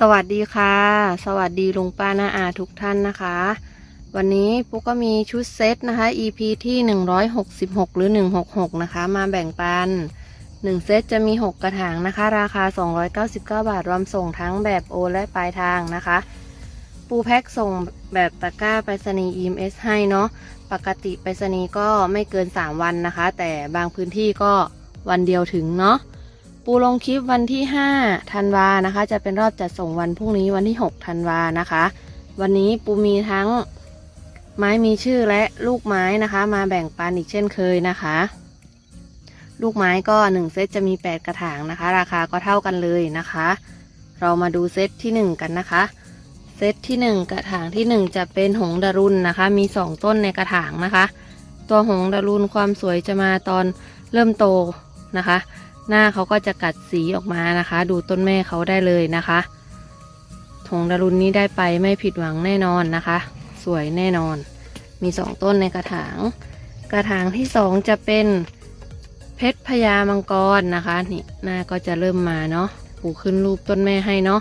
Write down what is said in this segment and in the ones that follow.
สวัสดีค่ะ สวัสดีลุงป้าน้าอาทุกท่านนะคะ วันนี้ปุ๊กก็มีชุดเซตนะคะ EP ที่ 166 หรือ 166 นะคะ มาแบ่งปัน 1 เซตจะมี 6 กระถางนะคะ ราคา 299 บาท รวมส่งทั้งแบบโอนและปลายทางนะคะ ปูแพ็คส่งแบบตะกร้าไปรษณีย์ EMS ให้เนาะปกติไปรษณีย์ก็ไม่เกิน 3 วันนะคะ แต่บางพื้นที่ก็วันเดียวถึงเนาะ ปูลงคลิปวันที่5ธันวานะคะ จะเป็นรอบจัดส่งวันพรุ่งนี้วันที่6ธันวานะคะ วันนี้ปูมีทั้งไม้มีชื่อและลูกไม้นะคะ มาแบ่งปันอีกเช่นเคยนะคะ ลูกไม้ก็1เซตจะมี 8 กระถางนะคะ ราคาก็เท่ากันเลยนะคะ เรามาดูเซตที่ 1 กันนะคะเซตที่ 1 กระถางที่ 1 จะเป็นหงส์ดารุนนะคะ มี 2 ต้นในกระถางนะคะ ตัวหงส์ดารุนความสวยจะมาตอนเริ่มโตนะคะ หน้าเขาก็จะกัดสีออกมานะคะ ดูต้นแม่เขาได้เลยนะคะหงดารุนนี้ได้ไปไม่ผิดหวังแน่นอนนะคะ สวยแน่นอน มีสองต้นในกระถาง กระถางที่สองจะเป็นเพชรพญามังกรนะคะนี่หน้าก็จะเริ่มมาเนาะปูขึ้นรูปต้นแม่ให้เนาะ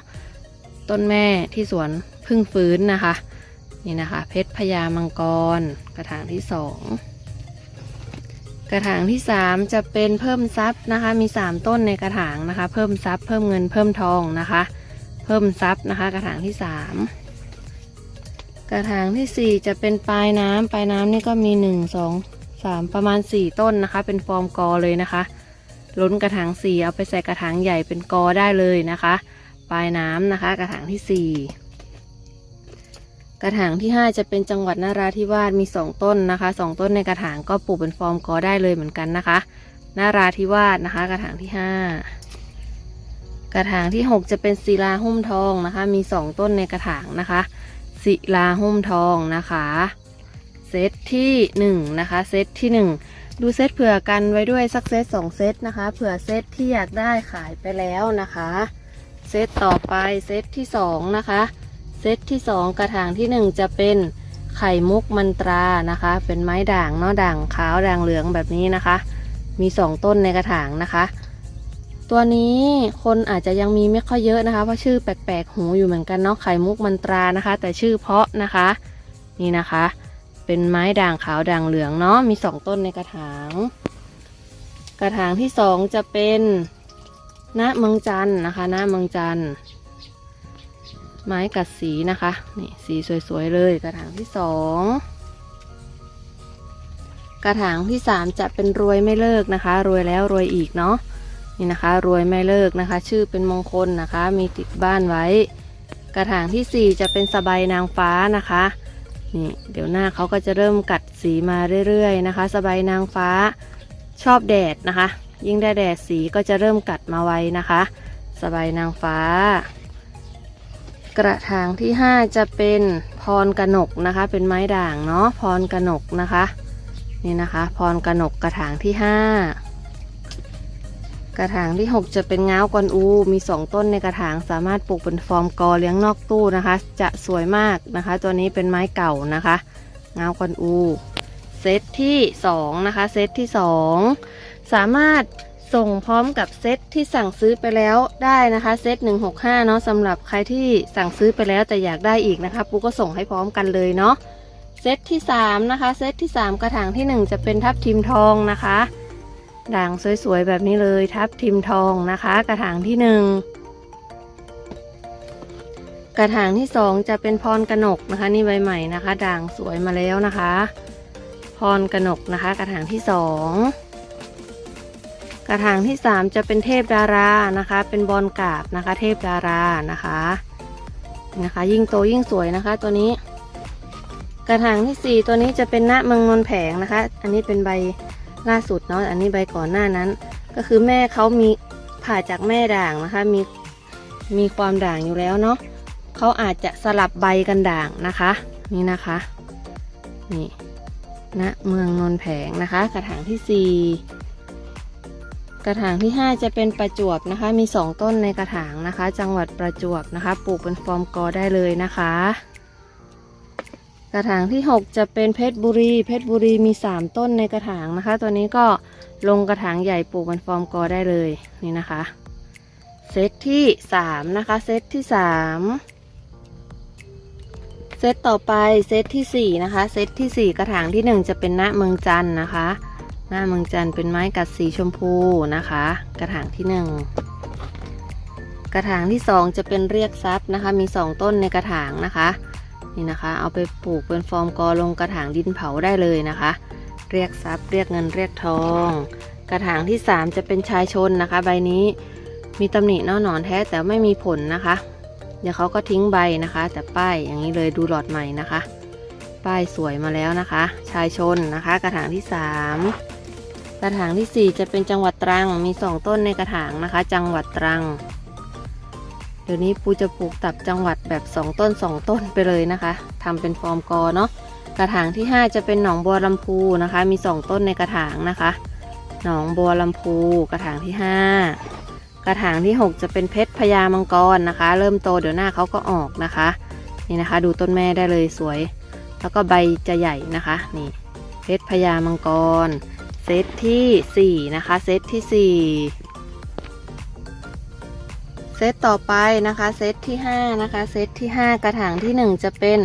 ต้นแม่ที่สวนพึ่งฟื้นนะคะ นี่นะคะ เพชรพญามังกร กระถางที่สอง กระถางที่ 3 จะเป็นเพิ่มทรัพย์นะคะ มี 3 ต้นในกระถางนะคะ เพิ่มทรัพย์เพิ่มเงินเพิ่มทองนะคะ เพิ่มทรัพย์นะคะ กระถางที่ 3 กระถางทีสี่4 จะเป็นปลายน้ำปลายน้ำนี่ก็มี 1 2 3 ประมาณ 4 ต้นนะคะ เป็นฟอร์มกอเลยนะคะ ล้นกระถาง 4 เอาไปใส่กระถางใหญ่เป็นกอได้เลยนะคะ ปลายน้ำนะคะ กระถางที่ 4 กระถางที่ 5 จะเป็นจังหวัดนราธิวาสมี 2 ต้นนะคะ 2 ต้นในกระถางก็ปลูกเป็นฟอร์มกอได้เลยเหมือนกันนะคะนราธิวาสนะคะ กระถางที่ 5 กระถางที่ 6 จะเป็นศิลาหุ้มทองนะคะ มี 2 ต้นในกระถางนะคะศิลาหุ้มทองนะคะเซตที่1นะคะเซตที่ 1 ดูเซตเผื่อกันไว้ด้วยสักเซต2เซตนะคะเผื่อเซตที่อยากได้ขายไปแล้วนะคะเซตต่อไปเซตที่2นะคะ ซตที่ 2 กระถางที่ 1 จะเป็นไข่มุกมันตรานะคะ เป็นไม้ด่างเนาะด่างขาวด่างเหลืองแบบนี้นะคะ มี 2 ต้นในกระถางนะคะ ตัวนี้คนอาจจะยังมีไม่ค่อยเยอะนะคะ เพราะชื่อแปลกๆ หูอยู่เหมือนกันเนาะไข่มุกมันตรานะคะ แต่ชื่อเพาะนะคะ นี่นะคะ เป็นไม้ด่างขาวด่างเหลืองเนาะมี 2 ต้นในกระถาง กระถางที่ 2 จะเป็นณเมืองจันนะคะณเมืองจันทร์ ไม้กัดสีนะคะ นี่สีสวยๆเลยกระถางที่สองกระถางที่สามจะเป็นรวยไม่เลิกนะคะ รวยแล้วรวยอีกเนาะนี่นะคะ รวยไม่เลิกนะคะ ชื่อเป็นมงคลนะคะ มีติดบ้านไว้ กระถางที่สี่จะเป็นสบายนางฟ้านะคะนี่เดี๋ยวหน้าเขาก็จะเริ่มกัดสีมาเรื่อยๆนะคะ สบายนางฟ้าชอบแดดนะคะ ยิ่งได้แดดสีก็จะเริ่มกัดมาไว้นะคะ สบายนางฟ้า กระถางที่ 5 จะเป็นพรกนกนะคะ เป็นไม้ด่างเนาะพรกนกนะคะ นี่นะคะ พรกนกกระถางที่ 5 กระถางที่ 6 จะเป็นง้าวกวนอู มี 2 ต้นในกระถางสามารถปลูกเป็นฟอร์มกอเลี้ยงนอกตู้นะคะ จะสวยมากนะคะ ตัวนี้เป็นไม้เก่านะคะง้าวกวนอูเซตที่ 2 นะคะ เซตที่ 2 สามารถ ส่งพร้อมกับเซตที่สั่งซื้อไปแล้วได้นะคะเซต165 เนาะสำหรับใครที่สั่งซื้อไปแล้วแต่อยากได้อีกนะคะปูก็ส่งให้พร้อมกันเลยเนาะเซตที่ 3 นะคะ เซตที่ 3 กระถางที่ 1 จะเป็นทับทิมทองนะคะ ด่างสวยๆ แบบนี้เลยทับทิมทองนะคะ กระถางที่ 1 กระถางที่ 2 จะเป็นพรกนกนะคะ นี่ใบใหม่นะคะ ด่างสวยมาแล้วนะคะ พรกนกนะคะ กระถางที่ 2 กระถางที่ 3 จะเป็นเทพดารานะคะ เป็นบอลกาบนะคะ เทพดารานะคะนะคะ ยิ่งโตยิ่งสวยนะคะ ตัวนี้ กระถางที่ 4 ตัวนี้จะเป็นณเมืองนนแผงนะคะ อันนี้เป็นใบล่าสุดเนาะอันนี้ใบก่อนหน้านั้น ก็คือแม่เขามีผ่าจากแม่ด่างนะคะ มีมีความด่างอยู่แล้วเนาะเขาอาจจะสลับใบกันด่างนะคะ นี่นะคะนี่ณเมืองนนแผงนะคะ กระถางที่ 4 กระถางที่ 5 จะเป็นประจวบนะคะ มี 2 ต้นในกระถางนะคะ จังหวัดประจวบนะคะ ปลูกเป็นฟอร์มกอได้เลยนะคะ กระถางที่ 6 จะเป็นเพชรบุรี เพชรบุรีมี 3 ต้นในกระถางนะคะ ตัวนี้ก็ลงกระถางใหญ่ปลูกเป็นฟอร์มกอได้เลยนี่นะคะ เซตที่สามนะคะ เซตที่สามเซตต่อไปเซตที่สี่นะคะ เซตที่สี่กระถางที่หนึ่งจะเป็นหน้าเมืองจันทร์นะคะ หน้าเมืองจันเป็นไม้กัดสีชมพูนะคะ กระถางที่หนึ่งกระถางที่สองจะเป็นเรียกทรัพย์นะคะ มีสองต้นในกระถางนะคะนี่นะคะ เอาไปปลูกเป็นฟอร์มกอลงกระถางดินเผาได้เลยนะคะ เรียกทรัพย์เรียกเงินเรียกทอง กระถางที่3จะเป็นชายชนนะคะ ใบนี้มีตำหนิเนาะหนอนแท้แต่ไม่มีผลนะคะ เดี๋ยวเขาก็ทิ้งใบนะคะ แต่ป้ายอย่างนี้เลยดูหลอดใหม่นะคะ ป้ายสวยมาแล้วนะคะ ชายชนนะคะ กระถางที่3ก ระถางทีสี่ 4 จะเป็นจังหวัดตรังมี 2 ต้นในกระถางนะคะ จังหวัดตรัง เดี๋ยวนี้ปูจะปลูกตับจังหวัดแบบ 2 ต้น 2 ต้นไปเลยนะคะทำเป็นฟอร์มกอเนาะกระถางที่ 5 จะเป็นหนองบัวลำพูนะคะ มี 2 ต้นในกระถางนะคะ หนองบัวลำพูกระถางที่ 5 กระถางที่ 6 จะเป็นเพชรพญามังกรนะคะ เริ่มโตเดี๋ยวหน้าเขาก็ออกนะคะ นี่นะคะ ดูต้นแม่ได้เลยสวย แล้วก็ใบจะใหญ่นะคะนี่เพชรพญามังกร เซตที่ 4 นะคะ เซตที่ 4 เซตต่อไปนะคะ เซตที่ 5 นะคะ เซตที่ 5 กระถางที่ 1 จะเป็น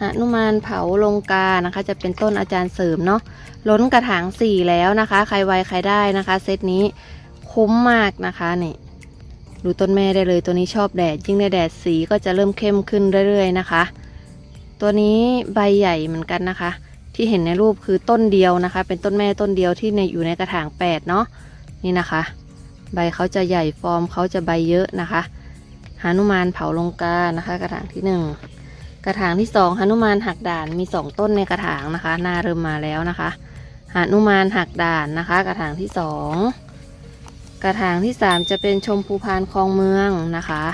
หนุมานเผาลงกานะคะ จะเป็นต้นอาจารย์เสริมเนาะล้นกระถาง 4 แล้วนะคะ ใครไวใครได้นะคะ เซตนี้คุ้มมากนะคะนี่ดูต้นแม่ได้เลยตัวนี้ชอบแดดยิ่งในแดดสีก็จะเริ่มเข้มขึ้นเรื่อยๆนะคะ ตัวนี้ใบใหญ่เหมือนกันนะคะ ที่เห็นในรูปคือต้นเดียวนะคะ เป็นต้นแม่ต้นเดียวที่ในอยู่ในกระถาง8เนาะนี่นะคะ ใบเขาจะใหญ่ฟอร์มเขาจะใบเยอะนะคะหานุมานเผาลงกานะคะ กระถางที่หนึ่งกระถางที่สองหานุมานหักด่านมีสองต้นในกระถางนะคะหน้าเริ่มมาแล้วนะคะหานุมานหักด่านนะคะ กระถางที่สองกระถางที่สามจะเป็นชมพูพานคลองเมืองนะคะ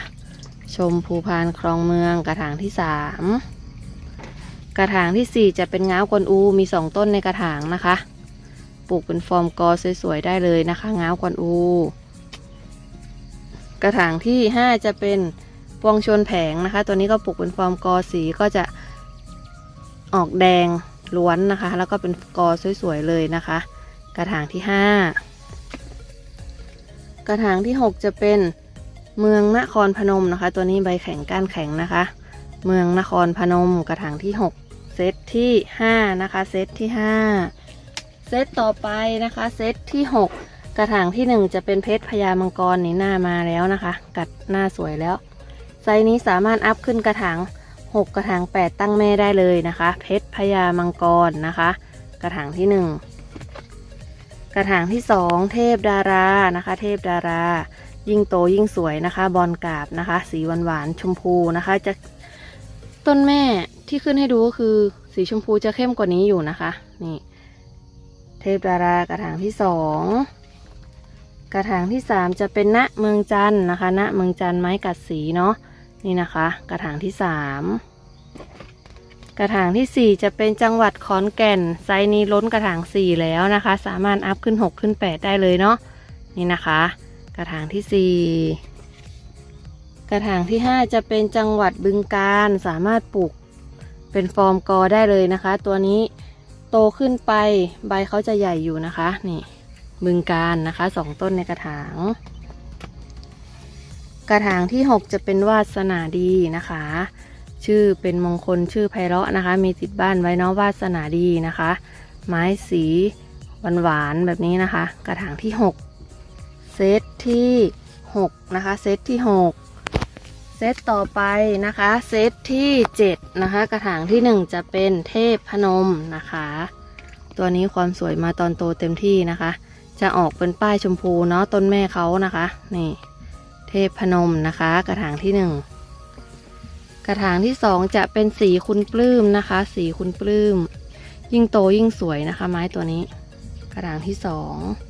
ชมพูพานคลองเมือง กระถางที่สาม กระถางที่สี่จะเป็นง้าวกวนอูมีสองต้นในกระถางนะคะ ปลูกเป็นฟอร์มกอสวยๆได้เลยนะคะง้าวกวนอู กระถางที่ 5 จะเป็นปวงชนแผงนะคะ ตัวนี้ก็ปลูกเป็นฟอร์มกอสีก็จะออกแดงล้วนนะคะ แล้วก็เป็นกอสวยๆเลยนะคะ กระถางที่ 5 กระถางที่ 6 จะเป็นเมืองนครพนมนะคะ ตัวนี้ใบแข็งก้านแข็งนะคะ เมืองนครพนมกระถางที่ 6 เซตที่ 5 นะคะ เซตที่ 5 เซตต่อไปนะคะ เซตที่ 6 กระถางที่ 1 จะเป็นเพชรพญามังกรนี่หน้ามาแล้วนะคะ กัดหน้าสวยแล้ว ไซนี้สามารถอัพขึ้นกระถาง 6 กระถาง 8 ตั้งแม่ได้เลยนะคะ เพชรพญามังกรนะคะ กระถางที่ 1 กระถางที่ 2 เทพดารานะคะ เทพดารา ยิ่งโตยิ่งสวยนะคะ บอลกาบนะคะ สีหวานหวานๆชมพูนะคะจะ ต้นแม่ที่ขึ้นให้ดูก็คือ สีชมพูจะเข้มกว่านี้อยู่นะคะ นี่ เทพดารากระถางที่สองกระถางที่สามจะเป็นณเมืองจันนะคะณเมืองจันไม้กัดสีเนาะนี่นะคะ กระถางที่สามกระถางที่สี่จะเป็นจังหวัดขอนแก่น ไซนี้ล้นกระถางสี่แล้วนะคะ สามารถอัพขึ้นหกขึ้นแปดได้เลยเนาะนี่นะคะ กระถางที่สี่ กระถางที่ห้าจะเป็นจังหวัดบึงกาฬสามารถปลูกเป็นฟอร์มกอได้เลยนะคะ ตัวนี้โตขึ้นไปใบเขาจะใหญ่อยู่นะคะ นี่บึงการนะคะสองต้นในกระถาง กระถางที่ 6 จะเป็นวาสนาดีนะคะ ชื่อเป็นมงคลชื่อไพเราะนะคะ มีติดบ้านไว้เนาะวาสนาดีนะคะ ไม้สีหวานๆแบบนี้นะคะ กระถางที่ 6 เซตที่ 6 นะคะ เซตที่ 6 เซตต่อไปนะคะ เซตที่ 7 นะคะ กระถางที่ 1 จะเป็นเทพพนมนะคะ ตัวนี้ความสวยมาตอนโตเต็มที่นะคะ จะออกเป็นป้ายชมพูเนาะต้นแม่เขานะคะ นี่ เทพพนมนะคะ กระถางที่ 1 กระถางที่ 2 จะเป็นสีคุณปลื้มนะคะ สีคุณปลื้ม ยิ่งโตยิ่งสวยนะคะ ไม้ตัวนี้ กระถางที่ 2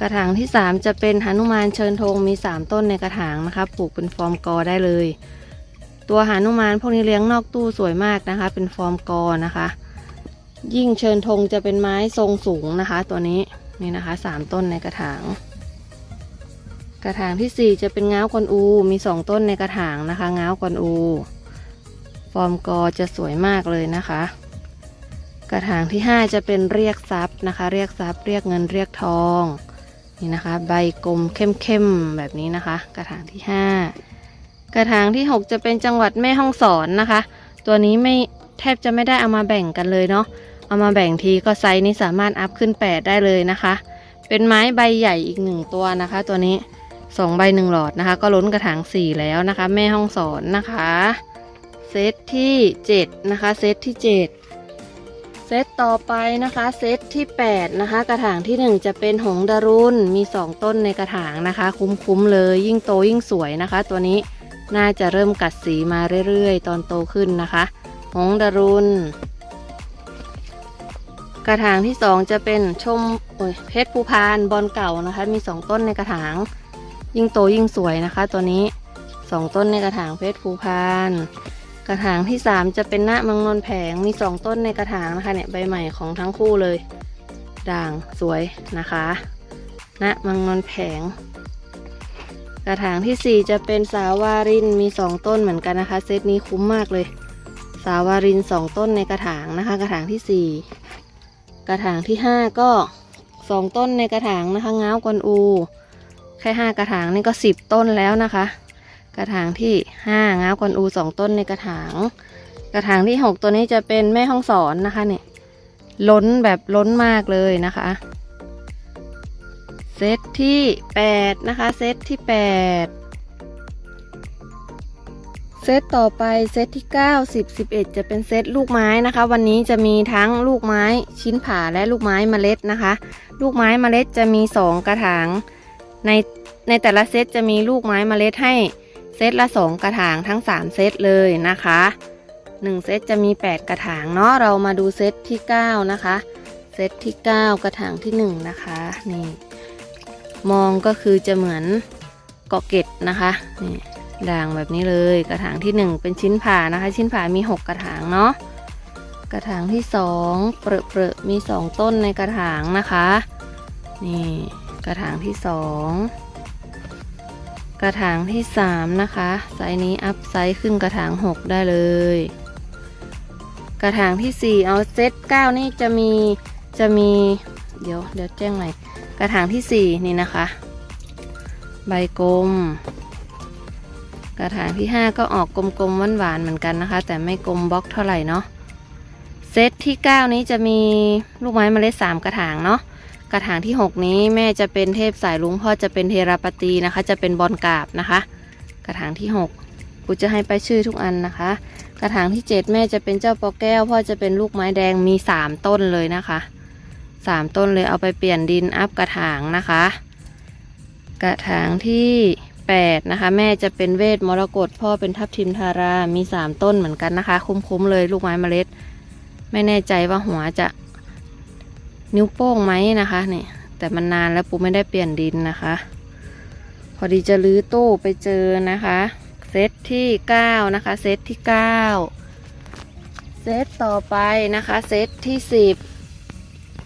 กระถางที่ 3 จะเป็นหนุมานเชิญธงมี 3 ต้นในกระถางนะคะปลูกเป็นฟอร์มกอได้เลย ตัวหนุมานพวกนี้เลี้ยงนอกตู้สวยมากนะคะ เป็นฟอร์มกอนะคะ ยิ่งเชิญธงจะเป็นไม้ทรงสูงนะคะ ตัวนี้นี่นะคะ 3 ต้นในกระถาง กระถางที่ 4 จะเป็นง้าวกวนอูมี 2 ต้นในกระถางนะคะง้าวกวนอู ฟอร์มกอจะสวยมากเลยนะคะกระถางที่ 5 จะเป็นเรียกทรัพย์นะคะ เรียกทรัพย์เรียกเงินเรียกทอง นี่นะคะ ใบกลมเข้มๆแบบนี้นะคะ กระถางที่5กระถางที่6จะเป็นจังหวัดแม่ฮ่องสอนนะคะ ตัวนี้ไม่แทบจะไม่ได้เอามาแบ่งกันเลยเนาะเอามาแบ่งทีก็ไซส์นี้สามารถอัพขึ้น8ได้เลยนะคะ เป็นไม้ใบใหญ่อีกหนึ่งตัวนะคะ ตัวนี้สองใบหนึ่งหลอดนะคะ ก็ล้นกระถางสี่แล้วนะคะ แม่ห้องสอนนะคะ เซตที่7นะคะ เซตที่7 เซตต่อไปนะคะ เซตที่ 8 นะคะ กระถางที่ 1 จะเป็นหงดารุนมี 2 ต้นในกระถางนะคะ คุ้มๆเลย ยิ่งโตยิ่งสวยนะคะ ตัวนี้น่าจะเริ่มกัดสีมาเรื่อยๆ ตอนโตขึ้นนะคะ หงดารุนกระถางที่ 2 จะเป็นชมเพชรภูพานบอลเก่านะคะ มี 2 ต้นในกระถาง ยิ่งโตยิ่งสวยนะคะ ตัวนี้ 2 ต้นในกระถางเพชรภูพาน กระถางที่ 3 จะเป็นหน้ามังนนแผงมี 2 ต้นในกระถางนะคะเนี่ยใบใหม่ของทั้งคู่เลย ด่างสวยนะคะณมังนนแผง กระถางทีสี่ 4 จะเป็นสาวารินมี 2 ต้นเหมือนกันนะคะ เซตนี้คุ้มมากเลย สาวาริน 2 ต้นในกระถางนะคะ กระถางทีสี่4 กระถางที่ 5 ก็ 2 ต้นในกระถางนะคะง้าวกวนอู แค่ 5 กระถางนี่ก็ 10 ต้นแล้วนะคะ กระถางที่5ง้าวกวนอู2ต้นในกระถาง กระถางที่6ตัวนี้จะเป็นแม่ห้องสอนนะคะเนี่ยล้นแบบล้นมากเลยนะคะ เซตที่8นะคะเซตที่8เซตต่อไปเซตที่ 9 10 11 จะเป็นเซตลูกไม้นะคะ วันนี้จะมีทั้งลูกไม้ชิ้นผ่าและลูกไม้เมล็ดนะคะ ลูกไม้เมล็ดจะมี 2 กระถาง ในในแต่ละเซตจะมีลูกไม้เมล็ดให้ เซตละ 2 กระถางทั้ง 3 เซตเลยนะคะ 1 เซตจะมี 8 กระถางเนาะเรามาดูเซตที่ 9 นะคะ เซตที่ 9 กระถางที่ 1 นะคะนี่มองก็คือจะเหมือนเกาะเกร็ดนะคะนี่ด่างแบบนี้เลยกระถางที่ 1 เป็นชิ้นผ่านะคะ ชิ้นผ่ามี 6 กระถางเนาะกระถางที่ 2 เปรอะเปรอะมี 2 ต้นในกระถางนะคะ นี่กระถางที่ 2 กระถางที่ 3 นะคะไซส์นี้อัพไซส์ขึ้นกระถาง 6 ได้เลย กระถางที่ 4 เอาเซต9นี่จะมีจะมี เดี๋ยวเดี๋ยวแจ้งใหม่กระถางที่ 4 นี่นะคะ ใบกลม กระถางที่ 5 ก็ออกกลมๆหวานๆเหมือนกันนะคะ แต่ไม่กลมบล็อกเท่าไหร่เนาะเซตที่ 9 นี้จะมีลูกไม้มเมล็ด3 กระถางเนาะ กระถางที่ 6 นี้แม่จะเป็นเทพสายลุงพ่อจะเป็นเทราปตีนะคะ จะเป็นบอลกาบนะคะ กระถางที่ 6กูจะให้ไปชื่อทุกอันนะคะ กระถางที่ 7 แม่จะเป็นเจ้าปอแก้ว พ่อจะเป็นลูกไม้แดงมี 3 ต้นเลยนะคะสามต้นเลยเอาไปเปลี่ยนดินอัพกระถางนะคะ กระถางที่แปดนะคะแม่จะเป็นเวทมรกตพ่อเป็นทับทิมทารามีสามต้นเหมือนกันนะคะ คุ้มๆเลยลูกไม้เมล็ด ไม่แน่ใจว่าหัวจะ นิ้วโป้งไหมนะคะเนี่ยแต่มันนานแล้วปูไม่ได้เปลี่ยนดินนะคะ พอดีจะลื้อตู้ไปเจอนะคะ เซตที่เก้านะคะ เซตที่เก้าเซตต่อไปนะคะ เซตที่สิบ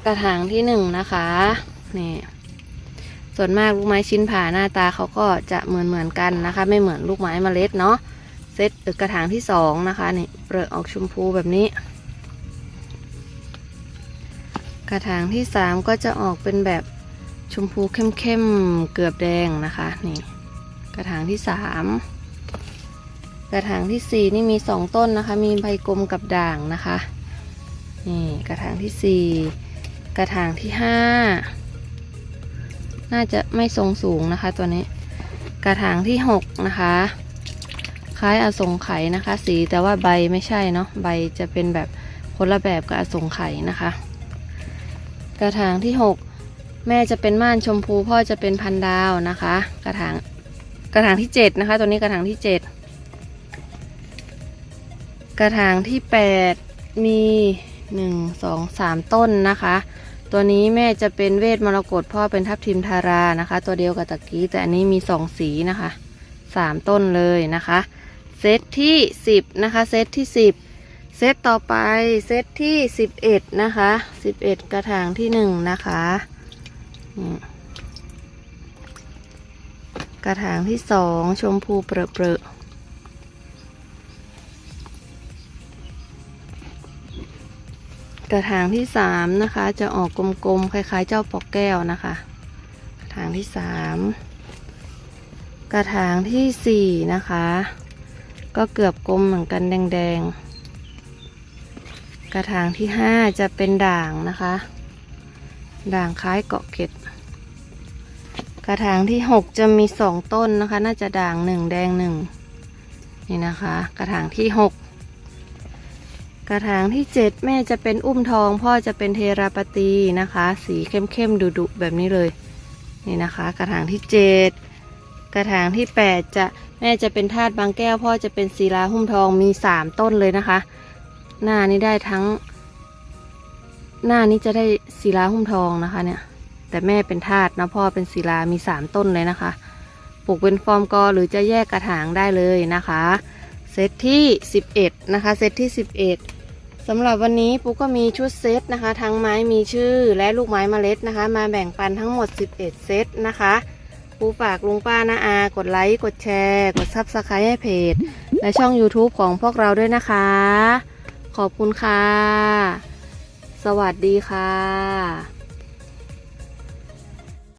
กระถางที่หนึ่งนะคะนี่ส่วนมากลูกไม้ชิ้นผ่าหน้าตาเขาก็จะเหมือนเหมือนกันนะคะ ไม่เหมือนลูกไม้เมล็ดเนาะเซตอ่อกระถางที่สองนะคะนี่เปลือกออกชมพูแบบนี้ กระถางที่สามก็จะออกเป็นแบบชมพูเข้มๆเกือบแดงนะคะนี่กระถางที่สามกระถางที่สี่นี่มีสองต้นนะคะ มีใบกลมกับด่างนะคะนี่กระถางที่สี่กระถางที่ห้าน่าจะไม่ทรงสูงนะคะตัวนี้กระถางที่หกนะคะ คล้ายอสงไขยนะคะ สีแต่ว่าใบไม่ใช่เนาะใบจะเป็นแบบคนละแบบกับอสงไขยนะคะ กระถางที่หกแม่จะเป็นม่านชมพูพ่อจะเป็นพันดาวนะคะ กระถางกระถางที่เจ็ดนะคะ ตัวนี้กระถางที่เจ็ดกระถางที่แปดมีหนึ่งสองสามต้นนะคะ ตัวนี้แม่จะเป็นเวทมรกตพ่อเป็นทับทิมทารานะคะ ตัวเดียวกับตะกี้แต่อันนี้มีสองสีนะคะสามต้นเลยนะคะ เซตที่สิบนะคะ เซตที่สิบ เซตต่อไปเซตที่สิบเอ็ดนะคะสิบเอ็ดกระถางที่หนึ่งนะคะกระถางที่สองชมพูเปรอะเปรอะกระถางที่สามนะคะ จะออกกลมๆคล้ายๆ เจ้าปอกแก้วนะคะ กระถางที่สามกระถางที่สี่นะคะ ก็เกือบกลมเหมือนกันแดงๆ กระถางที่ห้าจะเป็นด่างนะคะ ด่างคล้ายเกาะเก็ด กระถางที่หกจะมีสองต้นนะคะ น่าจะด่างหนึ่งแดงหนึ่งนี่นะคะ กระถางที่หกกระถางที่เจ็ดแม่จะเป็นอุ้มทอง พ่อจะเป็นเทราปตีนะคะ สีเข้มๆดุๆแบบนี้เลยนี่นะคะ กระถางที่เจ็ดกระถางที่แปดจะแม่จะเป็นธาตุบางแก้ว พ่อจะเป็นศิลาหุ้มทองมีสามต้นเลยนะคะ หน้านี้ได้ทั้ง หน้านี้จะได้ศิลาหุ้มทองนะคะ เนี่ย แต่แม่เป็นธาตุนะพ่อเป็นศิลามีสามต้นเลยนะคะปลูกเป็นฟอร์มกอหรือจะแยกกระถางได้เลยนะคะเซตที่ 11 นะคะเซตที่ 11สำหรับวันนี้ปุ๊กก็มีชุดเซตนะคะ ทั้งไม้มีชื่อและลูกไม้เมล็ดนะคะ มาแบ่งปันทั้งหมด 11 เซตนะคะปูฝากลุงป้านาอา กดไลค์ กดแชร์ กดซับสไครต์ให้เพจ และช่อง YouTube ของพวกเราด้วยนะคะ ขอบคุณค่ะ สวัสดีค่ะ